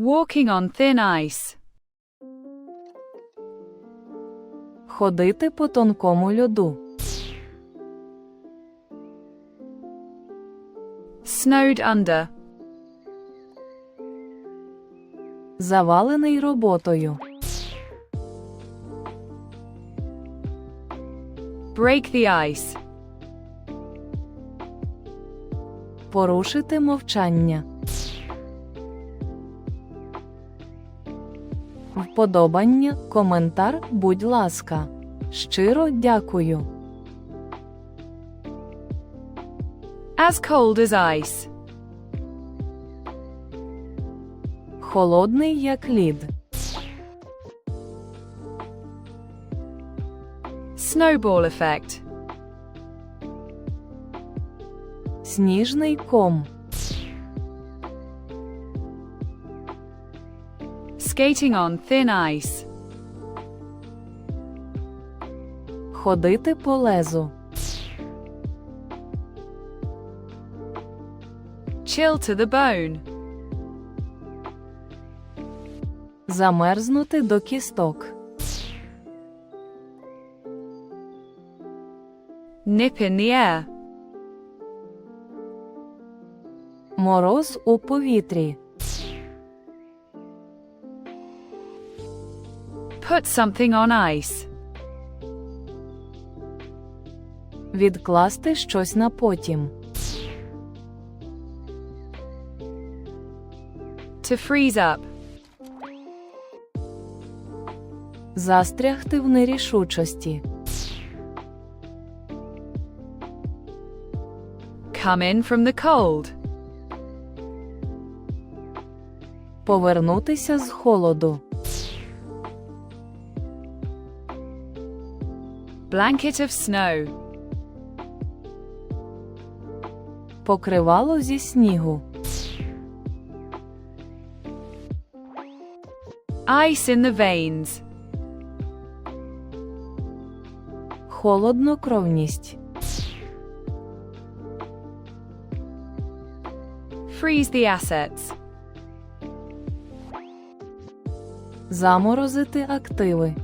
Walking on thin ice. Ходити по тонкому льоду. Snowed under. Завалений роботою. Break the ice. Порушити мовчання. Вподобання, коментар, будь ласка. Щиро дякую. As cold as ice. Холодний як лід. Snowball effect. Сніжний ком. Skating on thin ice. Ходити по лезу. Chill to the bone. Замерзнути до кісток. Nip in the air. Мороз у повітрі. Put something on ice. Відкласти щось на потім. To freeze up. Застрягти в нерішучості. Come in from the cold. Повернутися з холоду. Blanket of snow. Покривало зі снігу. Ice in the veins. Холоднокровність. Freeze the assets. Заморозити активи.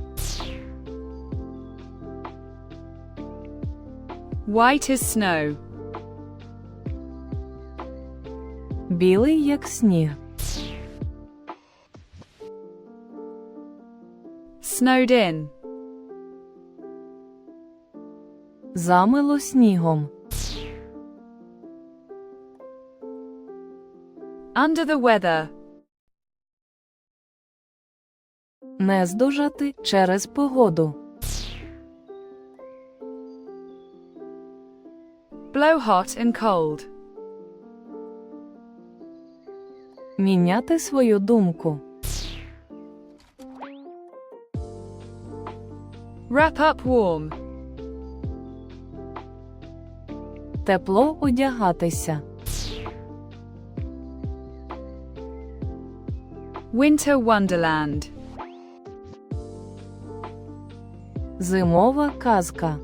White as snow. Білий як сніг. Snowed in. Замило снігом. Under the weather. Не здужати через погоду. Blow hot and cold. Міняти свою думку. Wrap up warm. Тепло одягатися. Winter wonderland. Зимова казка.